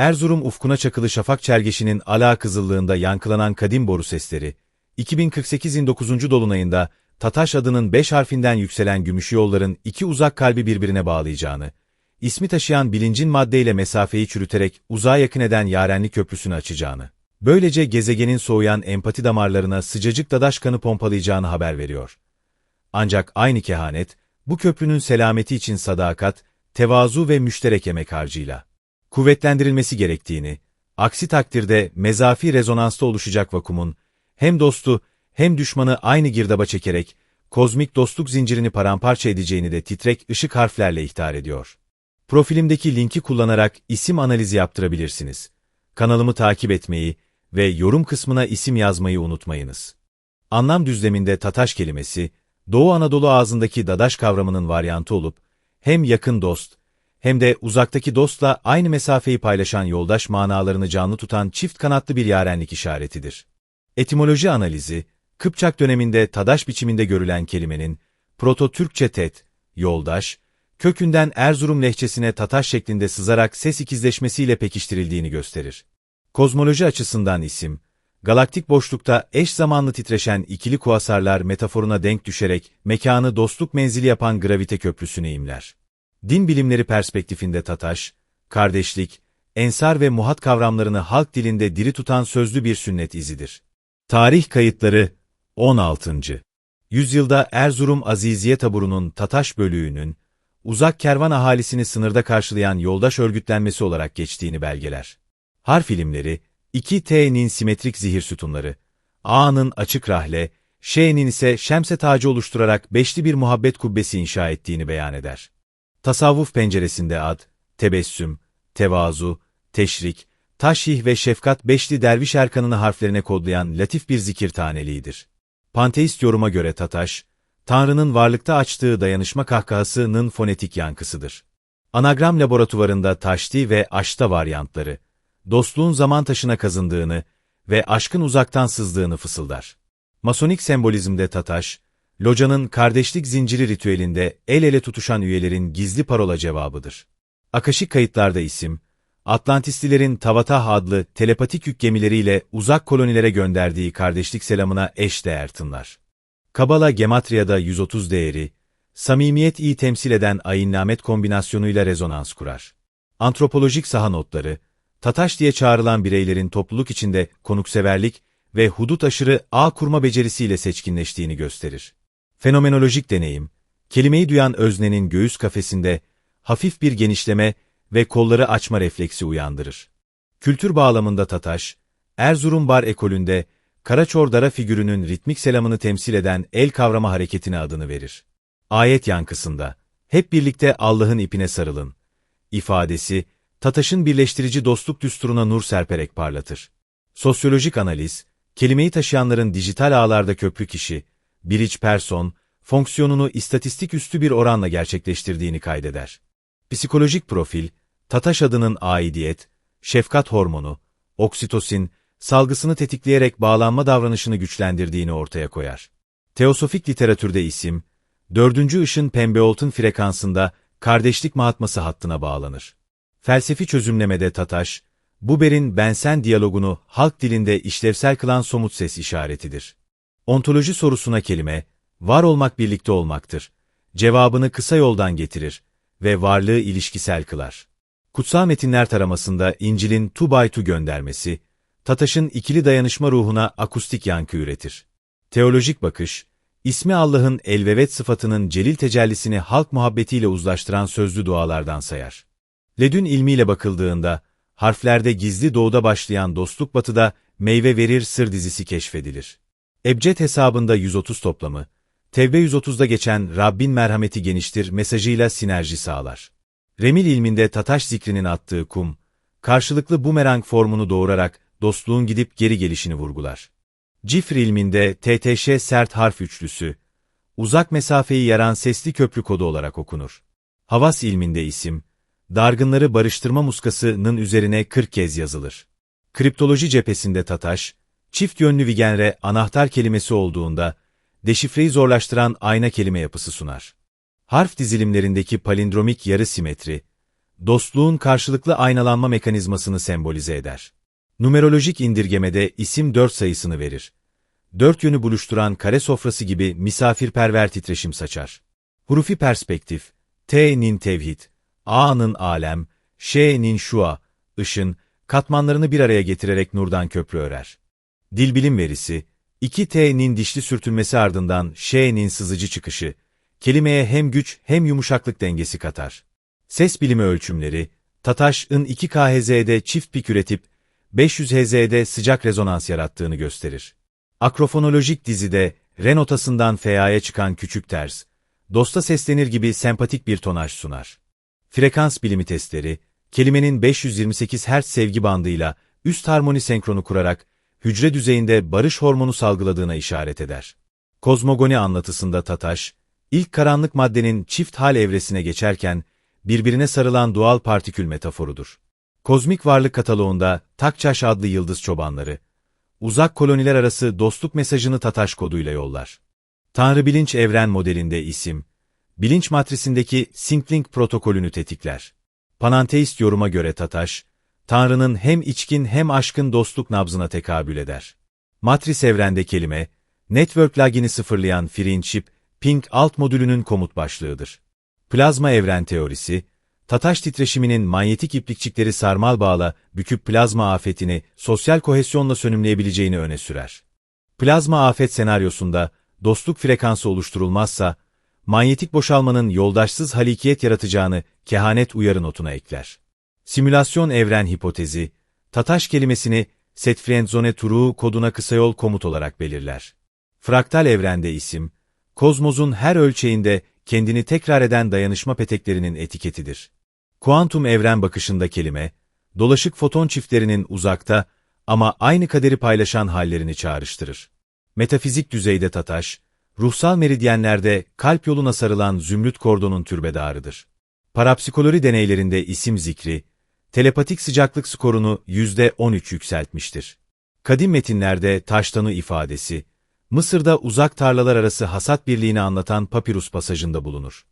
Erzurum ufkuna çakılı şafak çergeşinin ala kızıllığında yankılanan kadim boru sesleri, 2048'in 9. dolunayında Tataş adının 5 harfinden yükselen gümüş yolların iki uzak kalbi birbirine bağlayacağını, ismi taşıyan bilincin maddeyle mesafeyi çürüterek uzağa yakın eden yarenlik köprüsünü açacağını, böylece gezegenin soğuyan empati damarlarına sıcacık dadaş kanı pompalayacağını haber veriyor. Ancak aynı kehanet, bu köprünün selameti için sadakat, tevazu ve müşterek emek harcıyla kuvvetlendirilmesi gerektiğini, aksi takdirde mezafi rezonansta oluşacak vakumun, hem dostu hem düşmanı aynı girdaba çekerek, kozmik dostluk zincirini paramparça edeceğini de titrek ışık harflerle ihtar ediyor. Profilimdeki linki kullanarak isim analizi yaptırabilirsiniz. Kanalımı takip etmeyi ve yorum kısmına isim yazmayı unutmayınız. Anlam düzleminde tataş kelimesi, Doğu Anadolu ağzındaki dadaş kavramının varyantı olup, hem yakın dost, hem de uzaktaki dostla aynı mesafeyi paylaşan yoldaş manalarını canlı tutan çift kanatlı bir yarenlik işaretidir. Etimoloji analizi, Kıpçak döneminde tadaş biçiminde görülen kelimenin, Proto-Türkçe tet, yoldaş, kökünden Erzurum lehçesine tataş şeklinde sızarak ses ikizleşmesiyle pekiştirildiğini gösterir. Kozmoloji açısından isim, galaktik boşlukta eş zamanlı titreşen ikili kuasarlar metaforuna denk düşerek mekanı dostluk menzili yapan gravite köprüsüne imler. Din bilimleri perspektifinde Tataş, kardeşlik, ensar ve muhat kavramlarını halk dilinde diri tutan sözlü bir sünnet izidir. Tarih kayıtları 16. Yüzyılda Erzurum Aziziye taburunun Tataş bölüğünün, uzak kervan ahalisini sınırda karşılayan yoldaş örgütlenmesi olarak geçtiğini belgeler. Harf ilimleri, 2T'nin simetrik zihir sütunları, A'nın açık rahle, Ş'nin ise şemse tacı oluşturarak beşli bir muhabbet kubbesi inşa ettiğini beyan eder. Tasavvuf penceresinde ad, tebessüm, tevazu, teşrik, taşih ve şefkat beşli derviş erkanını harflerine kodlayan latif bir zikir taneliğidir. Panteist yoruma göre Tataş, Tanrı'nın varlıkta açtığı dayanışma kahkahasının fonetik yankısıdır. Anagram laboratuvarında taşti ve aşta varyantları, dostluğun zaman taşına kazındığını ve aşkın uzaktan sızdığını fısıldar. Masonik sembolizmde Tataş, Loca'nın kardeşlik zinciri ritüelinde el ele tutuşan üyelerin gizli parola cevabıdır. Akaşik kayıtlarda isim, Atlantistilerin Tavatah adlı telepatik yük gemileriyle uzak kolonilere gönderdiği kardeşlik selamına eş değer tınlar. Kabala Gematria'da 130 değeri, samimiyet iyi temsil eden ayinnamet kombinasyonuyla rezonans kurar. Antropolojik saha notları, Tataş diye çağrılan bireylerin topluluk içinde konukseverlik ve hudut aşırı ağ kurma becerisiyle seçkinleştiğini gösterir. Fenomenolojik deneyim, kelimeyi duyan öznenin göğüs kafesinde hafif bir genişleme ve kolları açma refleksi uyandırır. Kültür bağlamında Tataş, Erzurum Bar ekolünde Karaçor figürünün ritmik selamını temsil eden el kavrama hareketine adını verir. Ayet yankısında, hep birlikte Allah'ın ipine sarılın, ifadesi, Tataş'ın birleştirici dostluk düsturuna nur serperek parlatır. Sosyolojik analiz, kelimeyi taşıyanların dijital ağlarda köprü kişi, biriç person, fonksiyonunu istatistik üstü bir oranla gerçekleştirdiğini kaydeder. Psikolojik profil, Tataş adının aidiyet, şefkat hormonu, oksitosin, salgısını tetikleyerek bağlanma davranışını güçlendirdiğini ortaya koyar. Teosofik literatürde isim, dördüncü ışın pembeoltun frekansında kardeşlik mahatması hattına bağlanır. Felsefi çözümlemede Tataş, Buber'in bensen diyalogunu halk dilinde işlevsel kılan somut ses işaretidir. Ontoloji sorusuna kelime, var olmak birlikte olmaktır. Cevabını kısa yoldan getirir ve varlığı ilişkisel kılar. Kutsal metinler taramasında İncil'in tu by tu göndermesi, Tataş'ın ikili dayanışma ruhuna akustik yankı üretir. Teolojik bakış, ismi Allah'ın elvevet sıfatının celil tecellisini halk muhabbetiyle uzlaştıran sözlü dualardan sayar. Ledün ilmiyle bakıldığında, harflerde gizli doğuda başlayan dostluk batıda meyve verir sır dizisi keşfedilir. Ebced hesabında 130 toplamı, Tevbe 130'da geçen Rabbin merhameti geniştir mesajıyla sinerji sağlar. Remil ilminde Tataş zikrinin attığı kum, karşılıklı bumerang formunu doğurarak dostluğun gidip geri gelişini vurgular. Cifr ilminde TTŞ sert harf üçlüsü, uzak mesafeyi yaran sesli köprü kodu olarak okunur. Havas ilminde isim, dargınları barıştırma muskasının üzerine 40 kez yazılır. Kriptoloji cephesinde Tataş, çift yönlü vigenre anahtar kelimesi olduğunda, deşifreyi zorlaştıran ayna kelime yapısı sunar. Harf dizilimlerindeki palindromik yarı simetri, dostluğun karşılıklı aynalanma mekanizmasını sembolize eder. Numerolojik indirgemede isim 4 sayısını verir. Dört yönü buluşturan kare sofrası gibi misafirperver titreşim saçar. Hurufi perspektif, T'nin tevhid, A'nın alem, Ş'nin şua, ışın, katmanlarını bir araya getirerek nurdan köprü örer. Dilbilim verisi, 2T'nin dişli sürtünmesi ardından Ş'nin sızıcı çıkışı, kelimeye hem güç hem yumuşaklık dengesi katar. Ses bilimi ölçümleri, Tataş'ın 2KHZ'de çift pik üretip 500 Hz'de sıcak rezonans yarattığını gösterir. Akrofonolojik dizide re notasından fe'ya çıkan küçük ters, dosta seslenir gibi sempatik bir tonaj sunar. Frekans bilimi testleri, kelimenin 528 Hz sevgi bandıyla üst harmoni senkronu kurarak hücre düzeyinde barış hormonu salgıladığına işaret eder. Kozmogoni anlatısında Tataş, ilk karanlık maddenin çift hal evresine geçerken birbirine sarılan doğal partikül metaforudur. Kozmik Varlık kataloğunda Takçaş adlı yıldız çobanları, uzak koloniler arası dostluk mesajını Tataş koduyla yollar. Tanrı bilinç evren modelinde isim, bilinç matrisindeki Sinklink protokolünü tetikler. Pananteist yoruma göre Tataş, Tanrı'nın hem içkin hem aşkın dostluk nabzına tekabül eder. Matris evrende kelime, network lagini sıfırlayan Friendship, Ping alt modülünün komut başlığıdır. Plazma evren teorisi, Tataş titreşiminin manyetik iplikçikleri sarmal bağla büküp plazma afetini sosyal kohesyonla sönümleyebileceğini öne sürer. Plazma afet senaryosunda dostluk frekansı oluşturulmazsa, manyetik boşalmanın yoldaşsız halikiyet yaratacağını kehanet uyarı notuna ekler. Simülasyon evren hipotezi, Tataş kelimesini Setfriendzone True koduna kısa yol komut olarak belirler. Fraktal evrende isim, kozmozun her ölçeğinde kendini tekrar eden dayanışma peteklerinin etiketidir. Kuantum evren bakışında kelime, dolaşık foton çiftlerinin uzakta ama aynı kaderi paylaşan hallerini çağrıştırır. Metafizik düzeyde Tataş, ruhsal meridyenlerde kalp yoluna sarılan zümrüt kordonun türbedarıdır. Parapsikolori deneylerinde isim zikri, telepatik sıcaklık skorunu %13 yükseltmiştir. Kadim metinlerde taştanı ifadesi, Mısır'da uzak tarlalar arası hasat birliğini anlatan papirus pasajında bulunur.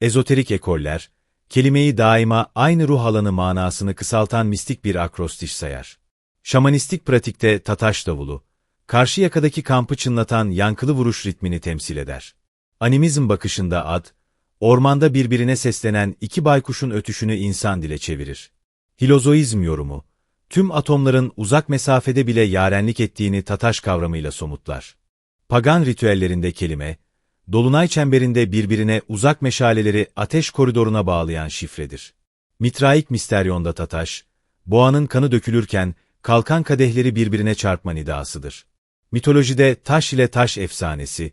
Ezoterik ekoller, kelimeyi daima aynı ruh alanı manasını kısaltan mistik bir akrostiş sayar. Şamanistik pratikte tataş davulu, karşı yakadaki kampı çınlatan yankılı vuruş ritmini temsil eder. Animizm bakışında ad, ormanda birbirine seslenen iki baykuşun ötüşünü insan dile çevirir. Hilozoizm yorumu, tüm atomların uzak mesafede bile yarenlik ettiğini tataş kavramıyla somutlar. Pagan ritüellerinde kelime, dolunay çemberinde birbirine uzak meşaleleri ateş koridoruna bağlayan şifredir. Mitraik misteryonda tataş, boğanın kanı dökülürken kalkan kadehleri birbirine çarpma nidasıdır. Mitolojide taş ile taş efsanesi,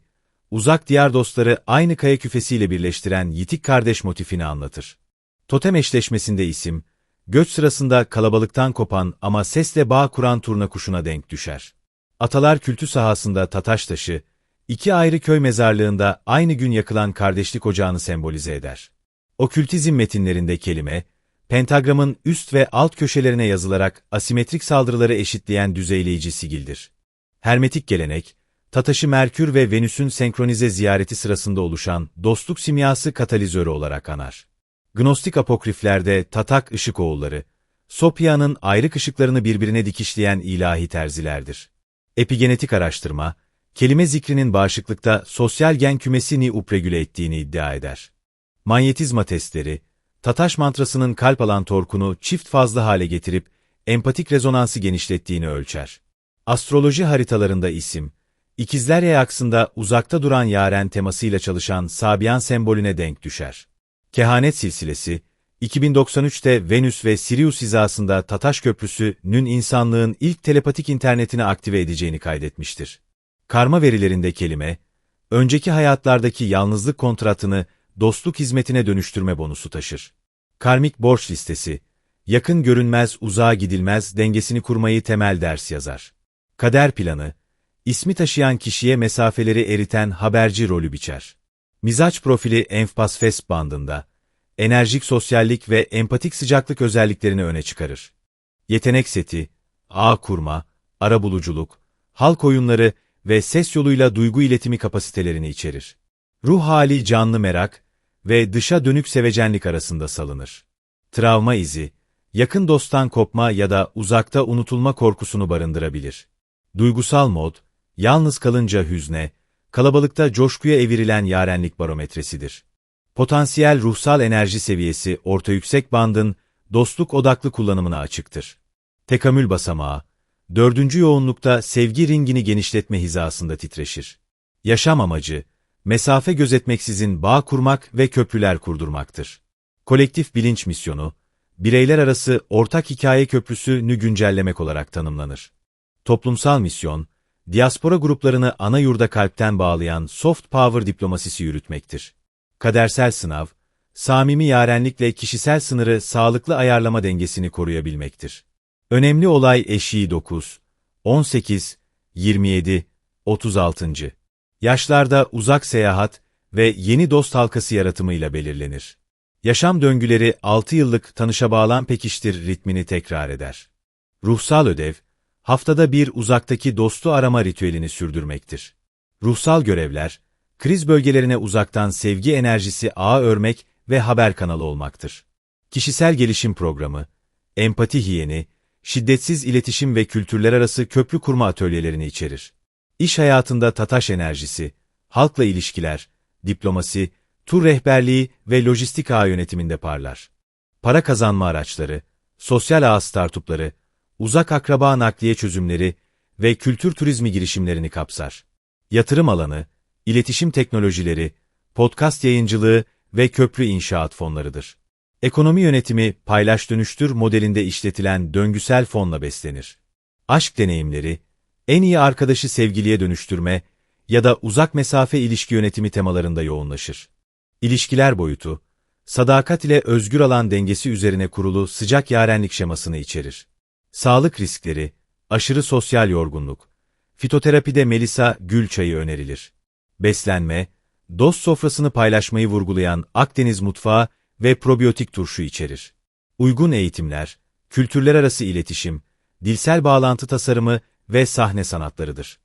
uzak diyar dostları aynı kaya küfesiyle birleştiren yitik kardeş motifini anlatır. Totem eşleşmesinde isim, göç sırasında kalabalıktan kopan ama sesle bağ kuran turna kuşuna denk düşer. Atalar kültü sahasında Tataş taşı, iki ayrı köy mezarlığında aynı gün yakılan kardeşlik ocağını sembolize eder. Okültizm metinlerinde kelime, pentagramın üst ve alt köşelerine yazılarak asimetrik saldırıları eşitleyen düzeyleyici sigildir. Hermetik gelenek, Tataş'ı Merkür ve Venüs'ün senkronize ziyareti sırasında oluşan dostluk simyası katalizörü olarak anar. Gnostik apokriflerde Tatak ışık oğulları, Sopya'nın ayrık ışıklarını birbirine dikişleyen ilahi terzilerdir. Epigenetik araştırma, kelime zikrinin bağışıklıkta sosyal gen kümesini upregüle ettiğini iddia eder. Manyetizma testleri, Tataş mantrasının kalp alan torkunu çift fazla hale getirip empatik rezonansı genişlettiğini ölçer. Astroloji haritalarında isim, İkizler Yay aksında uzakta duran yaren temasıyla çalışan Sabian sembolüne denk düşer. Kehanet silsilesi, 2093'te Venüs ve Sirius hizasında Tataş Köprüsü'nün insanlığın ilk telepatik internetini aktive edeceğini kaydetmiştir. Karma verilerinde kelime, önceki hayatlardaki yalnızlık kontratını dostluk hizmetine dönüştürme bonusu taşır. Karmik borç listesi, yakın görünmez uzağa gidilmez dengesini kurmayı temel ders yazar. Kader planı, ismi taşıyan kişiye mesafeleri eriten haberci rolü biçer. Mizaç profili Enfpas bandında, enerjik sosyallik ve empatik sıcaklık özelliklerini öne çıkarır. Yetenek seti, ağ kurma, arabuluculuk, halk oyunları ve ses yoluyla duygu iletimi kapasitelerini içerir. Ruh hali canlı merak ve dışa dönük sevecenlik arasında salınır. travma izi, yakın dosttan kopma ya da uzakta unutulma korkusunu barındırabilir. Duygusal mod, yalnız kalınca hüzne, kalabalıkta coşkuya evrilen yarenlik barometresidir. Potansiyel ruhsal enerji seviyesi orta yüksek bandın dostluk odaklı kullanımına açıktır. Tekamül basamağı, dördüncü yoğunlukta sevgi ringini genişletme hizasında titreşir. Yaşam amacı, mesafe gözetmeksizin bağ kurmak ve köprüler kurdurmaktır. Kolektif bilinç misyonu, bireyler arası ortak hikaye köprüsünü güncellemek olarak tanımlanır. Toplumsal misyon, diaspora gruplarını ana yurda kalpten bağlayan soft power diplomasisi yürütmektir. Kadersel sınav, samimi yarenlikle kişisel sınırı sağlıklı ayarlama dengesini koruyabilmektir. Önemli olay eşiği 9, 18, 27, 36. Yaşlarda uzak seyahat ve yeni dost halkası yaratımıyla belirlenir. Yaşam döngüleri 6 yıllık tanışa bağlan pekiştir ritmini tekrar eder. Ruhsal ödev, haftada bir uzaktaki dostu arama ritüelini sürdürmektir. Ruhsal görevler, kriz bölgelerine uzaktan sevgi enerjisi ağı örmek ve haber kanalı olmaktır. Kişisel gelişim programı, empati hiyeni, şiddetsiz iletişim ve kültürler arası köprü kurma atölyelerini içerir. İş hayatında tataş enerjisi, halkla ilişkiler, diplomasi, tur rehberliği ve lojistik ağ yönetiminde parlar. Para kazanma araçları, sosyal ağ startupları, uzak akraba nakliye çözümleri ve kültür turizmi girişimlerini kapsar. Yatırım alanı, iletişim teknolojileri, podcast yayıncılığı ve köprü inşaat fonlarıdır. Ekonomi yönetimi paylaş dönüştür modelinde işletilen döngüsel fonla beslenir. Aşk deneyimleri, en iyi arkadaşı sevgiliye dönüştürme ya da uzak mesafe ilişki yönetimi temalarında yoğunlaşır. İlişkiler boyutu, sadakat ile özgür alan dengesi üzerine kurulu sıcak yarenlik şemasını içerir. Sağlık riskleri, aşırı sosyal yorgunluk, fitoterapide Melisa gül çayı önerilir. Beslenme, dost sofrasını paylaşmayı vurgulayan Akdeniz mutfağı ve probiyotik turşu içerir. Uygun eğitimler, kültürler arası iletişim, dilsel bağlantı tasarımı ve sahne sanatlarıdır.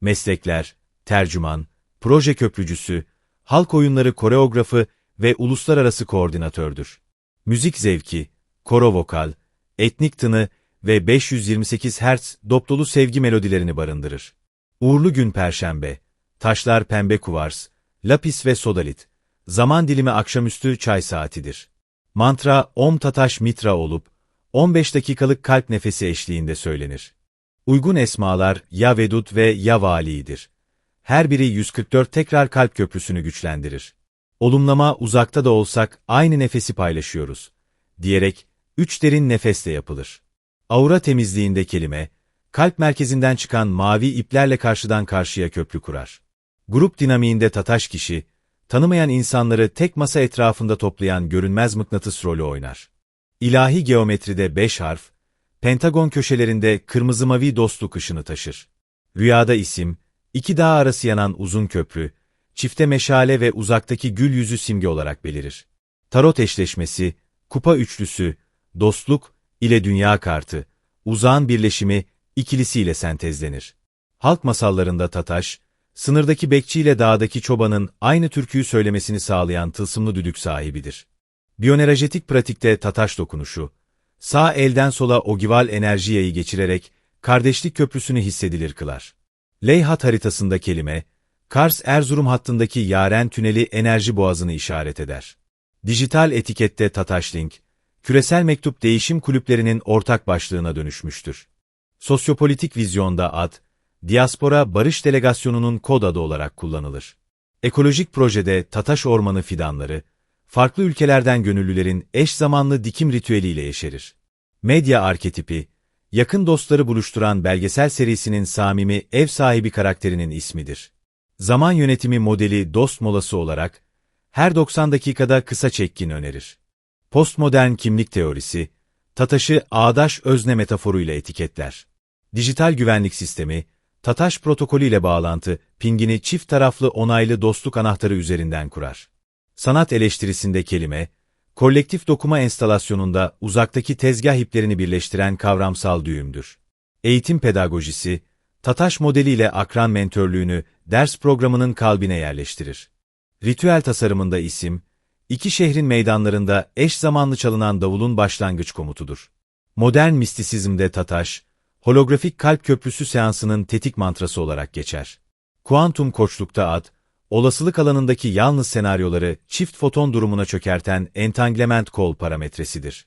Meslekler, tercüman, proje köprücüsü, halk oyunları koreografı ve uluslararası koordinatördür. Müzik zevki, koro vokal, etnik tını ve 528 Hz dop dolu sevgi melodilerini barındırır. Uğurlu gün Perşembe, taşlar pembe kuvars, lapis ve sodalit, zaman dilimi akşamüstü çay saatidir. Mantra Om Tataş Mitra olup, 15 dakikalık kalp nefesi eşliğinde söylenir. Uygun esmalar Ya Vedud ve Ya Vali'dir. Her biri 144 tekrar kalp köprüsünü güçlendirir. Olumlama uzakta da olsak aynı nefesi paylaşıyoruz. Diyerek, üç derin nefesle yapılır. Aura temizliğinde kelime, kalp merkezinden çıkan mavi iplerle karşıdan karşıya köprü kurar. Grup dinamiğinde tataş kişi, tanımayan insanları tek masa etrafında toplayan görünmez mıknatıs rolü oynar. İlahi geometride beş harf, pentagon köşelerinde kırmızı mavi dostluk ışını taşır. Rüyada isim, iki dağ arası yanan uzun köprü, çifte meşale ve uzaktaki gül yüzü simge olarak belirir. Tarot eşleşmesi, kupa üçlüsü, dostluk ile dünya kartı, uzağın birleşimi ikilisiyle sentezlenir. Halk masallarında Tataş, sınırdaki bekçiyle dağdaki çobanın aynı türküyü söylemesini sağlayan tılsımlı düdük sahibidir. Biyoenerjetik pratikte Tataş dokunuşu, sağ elden sola ogival enerji yayı geçirerek kardeşlik köprüsünü hissedilir kılar. Leyhat haritasında kelime, Kars-Erzurum hattındaki Yaren Tüneli enerji boğazını işaret eder. Dijital etikette Tataşlink, küresel mektup değişim kulüplerinin ortak başlığına dönüşmüştür. Sosyopolitik vizyonda ad, Diaspora Barış Delegasyonu'nun kod adı olarak kullanılır. Ekolojik projede Tataş Ormanı fidanları, farklı ülkelerden gönüllülerin eş zamanlı dikim ritüeliyle yeşerir. Medya arketipi, yakın dostları buluşturan belgesel serisinin samimi ev sahibi karakterinin ismidir. Zaman yönetimi modeli dost molası olarak, her 90 dakikada kısa çekkin önerir. Postmodern kimlik teorisi, Tataş'ı ağdaş özne metaforuyla etiketler. Dijital güvenlik sistemi, Tataş protokolü ile bağlantı, pingini çift taraflı onaylı dostluk anahtarı üzerinden kurar. Sanat eleştirisinde kelime, kolektif dokuma enstalasyonunda uzaktaki tezgah iplerini birleştiren kavramsal düğümdür. Eğitim pedagojisi, Tataş modeliyle akran mentörlüğünü ders programının kalbine yerleştirir. Ritüel tasarımında isim, iki şehrin meydanlarında eş zamanlı çalınan davulun başlangıç komutudur. Modern mistisizmde Tataş, holografik kalp köprüsü seansının tetik mantrası olarak geçer. Kuantum koçlukta ad, olasılık alanındaki yalnız senaryoları çift foton durumuna çökerten entanglement call parametresidir.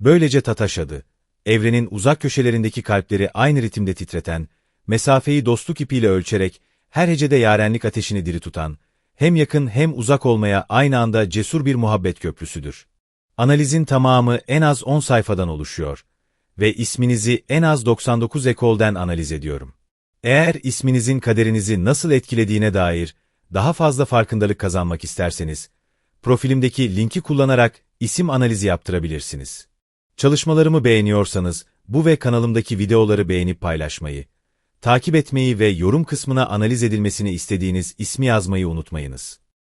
Böylece Tataş adı, evrenin uzak köşelerindeki kalpleri aynı ritimde titreten, mesafeyi dostluk ipiyle ölçerek her hecede yarenlik ateşini diri tutan, hem yakın hem uzak olmaya aynı anda cesur bir muhabbet köprüsüdür. Analizin tamamı en az 10 sayfadan oluşuyor ve isminizi en az 99 ekolden analiz ediyorum. Eğer isminizin kaderinizi nasıl etkilediğine dair daha fazla farkındalık kazanmak isterseniz, profilimdeki linki kullanarak isim analizi yaptırabilirsiniz. Çalışmalarımı beğeniyorsanız, bu ve kanalımdaki videoları beğenip paylaşmayı, takip etmeyi ve yorum kısmına analiz edilmesini istediğiniz ismi yazmayı unutmayınız.